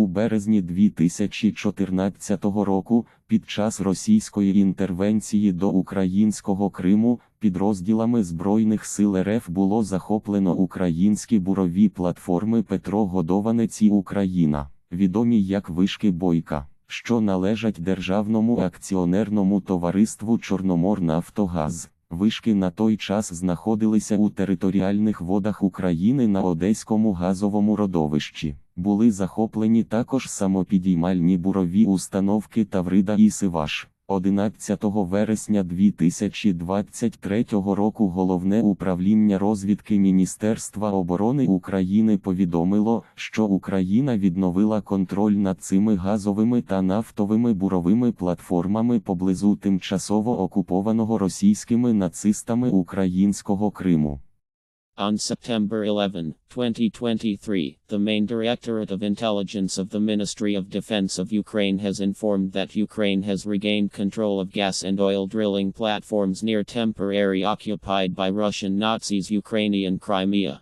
У березні 2014 року, під час російської інтервенції до українського Криму, підрозділами Збройних сил РФ було захоплено українські бурові платформи Петро Годованець і Україна, відомі як Вишки Бойка, що належать Державному акціонерному товариству Чорноморнафтогаз. Вишки на той час знаходилися у територіальних водах України на Одеському газовому родовищі. Були захоплені також самопідіймальні бурові установки Таврида і Сиваш. 11 вересня 2023 року Головне управління розвідки Міністерства оборони України повідомило, що Україна відновила контроль над цими газовими та нафтовими буровими платформами поблизу тимчасово окупованого російськими нацистами українського Криму. On September 11, 2023, the main Directorate of Intelligence of the Ministry of Defense of Ukraine has informed that Ukraine has regained control of gas and oil drilling platforms near temporary occupied by Russian Nazis Ukrainian Crimea.